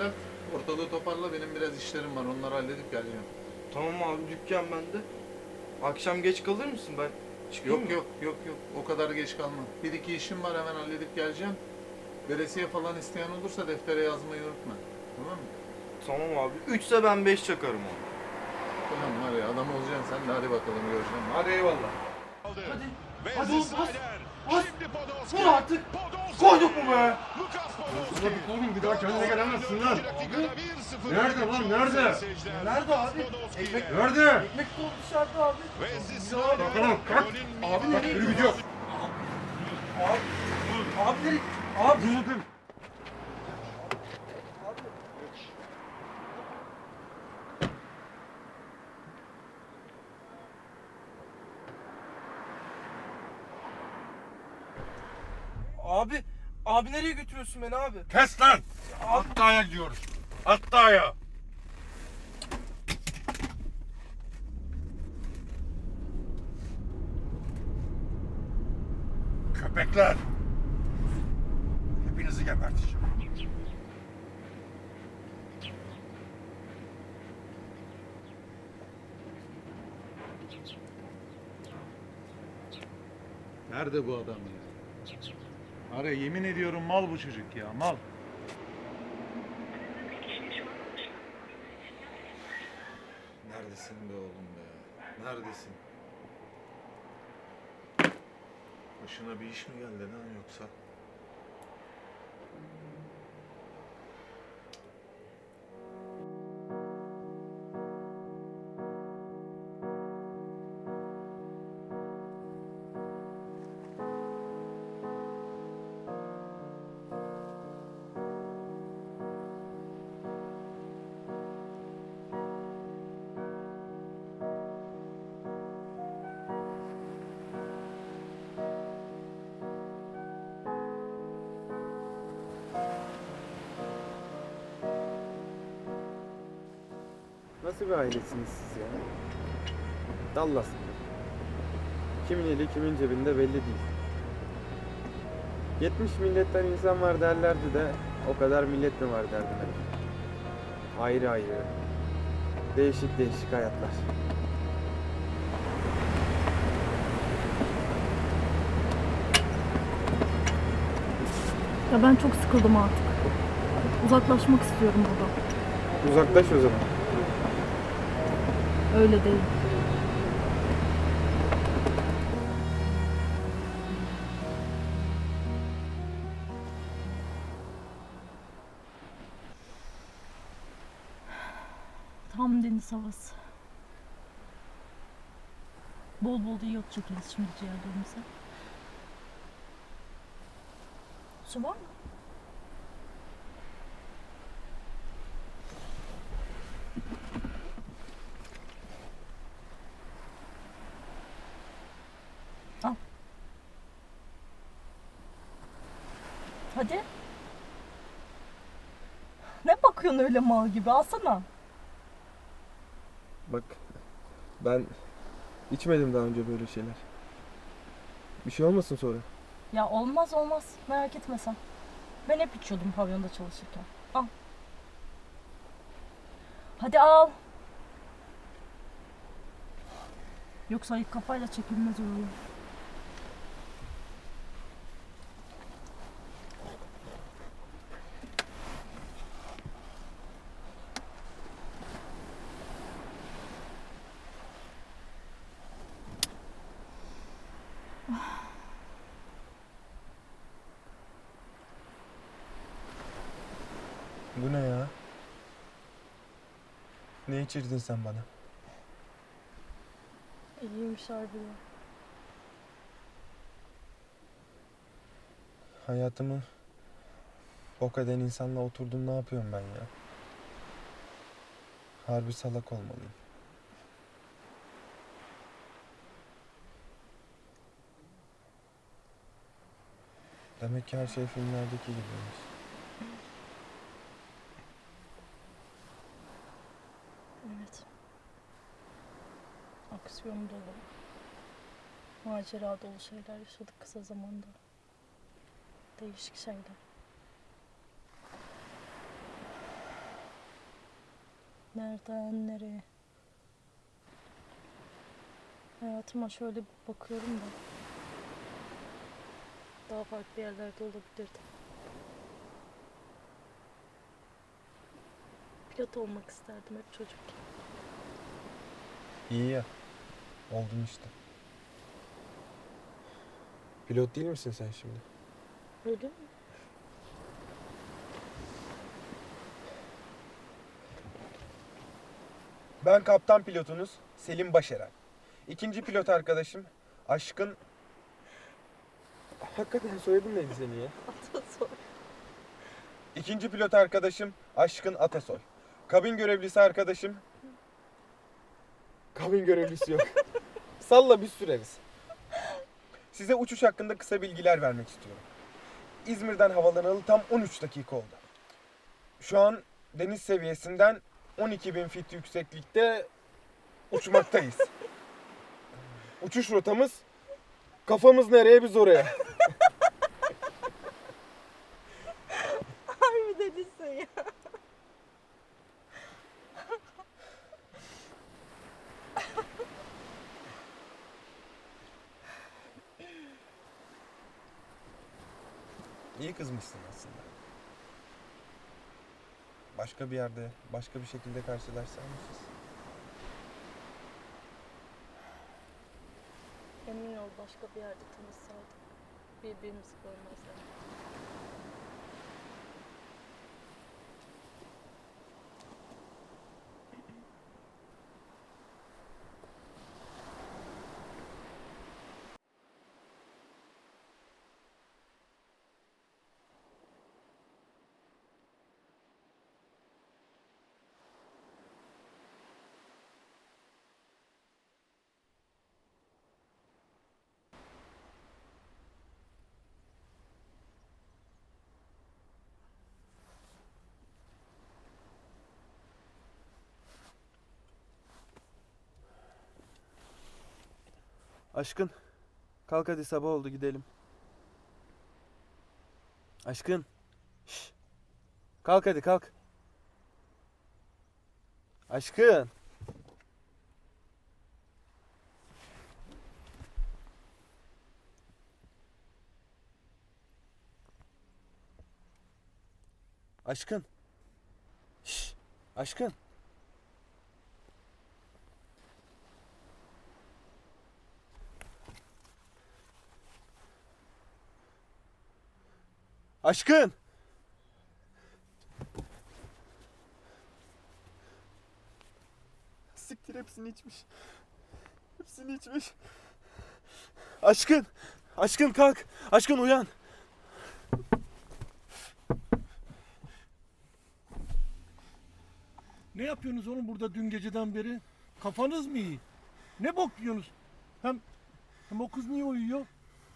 düzelt. Ortalığı toparla. Benim biraz işlerim var. Onları halledip geleceğim. Tamam abi dükkan bende. Akşam geç kalır mısın ben? Çıkayım Yok mı? yok yok yok. O kadar geç kalma. Bir iki işim var hemen halledip geleceğim. Veresiye falan isteyen olursa deftere yazmayı unutma. Tamam mı? Tamam abi. Üçse ben beş çakarım onu. Ulan var ya adam olacaksın sen de hadi bakalım göreceğim. Hadi eyvallah. Hadi. Hadi oğlum, bas. Bas. Vur artık. Koyduk mu be? Ulan oğlum bir daha kendine gelemezsin lan. 1-0 Nerede lan, nerede? Nerede abi? Ekmek-. Nerede? Ekmek dolu dışarıda abi. Snyder. oğlum, kalk. Abi nereye gidiyor. Abi. Abi nereye? Abi. Dur Abi. Abi nereye götürüyorsun beni abi? Kes lan. Hattaya gidiyoruz. Hattaya. Köpekler. Hepinizi geberteceğim. Nerede bu adam ya? Var yemin ediyorum mal bu çocuk ya mal. Neredesin be oğlum be? Neredesin? Başına bir iş mi geldi lan yoksa? Nasıl bir ailesiniz siz ya? Dallas gibi. Kimin eli kimin cebinde belli değil. 70 milletten insan var derlerdi de o kadar millet mi var derdiler. Ayrı ayrı. Değişik değişik hayatlar. Ya ben çok sıkıldım artık. Uzaklaşmak istiyorum buradan. Uzaklaş o zaman. Öyle değil. Tam deniz havası. Bol bol da yiyot çekeriz şimdi ciğerlerimize. Su var mı? Hadi. Ne bakıyorsun öyle mal gibi? Alsana. Bak ben içmedim daha önce böyle şeyler. Bir şey olmasın sonra. Ya olmaz olmaz. Merak etme sen. Ben hep içiyordum pavyonda çalışırken. Al. Hadi al. Yoksa ilk kafayla çekilmez oraya. Bu ne ya? Ne içirdin sen bana? İyiymiş harbiden. Hayatımı o kadar insanla oturdum ne yapıyorum ben ya? Harbi salak olmalıyım. Demek ki her şey filmlerdeki gibiymiş. Aksiyon dolu. Macera dolu şeyler yaşadık kısa zamanda. Değişik şeyler. Nereden nereye? Hayatıma şöyle bakıyorum da. Daha farklı yerlerde olabilirdim. Pilot olmak isterdim hep çocukken. İyi ya. Oldun işte. Pilot değil misin sen şimdi? Öyle mi? Ben kaptan pilotunuz Selim Başeren. İkinci pilot arkadaşım Aşkın... Hakikaten soyadın neydi senin ya? Atasoy. İkinci pilot arkadaşım Aşkın Atasoy. Kabin görevlisi arkadaşım... Kabin görevlisi yok. Salla bir süreriz. Size uçuş hakkında kısa bilgiler vermek istiyorum. İzmir'den havalanalı tam 13 dakika oldu. Şu an deniz seviyesinden 12.000 fit yükseklikte uçmaktayız. Uçuş rotamız kafamız nereye biz oraya. Harbi delisin ya. İyi kızmışsın aslında. Başka bir yerde, başka bir şekilde karşılaşsaymışız. Emin ol başka bir yerde tanışsaydık birbirimizi görmezdik. Aşkın, kalk hadi sabah oldu gidelim. Aşkın, şş. kalk hadi kalk. Aşkın. Aşkın. Şş. Aşkın. Aşkın. Siktir hepsini içmiş. Hepsini içmiş. Aşkın. Aşkın kalk. Aşkın uyan. Ne yapıyorsunuz oğlum burada dün geceden beri? Kafanız mı iyi? Ne bok yiyorsunuz? Hem, hem o kız niye uyuyor?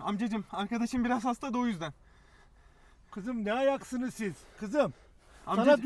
Amcacım arkadaşım biraz hasta da o yüzden. Kızım ne ayaksınız siz? Kızım. Amcacım- Sana diyor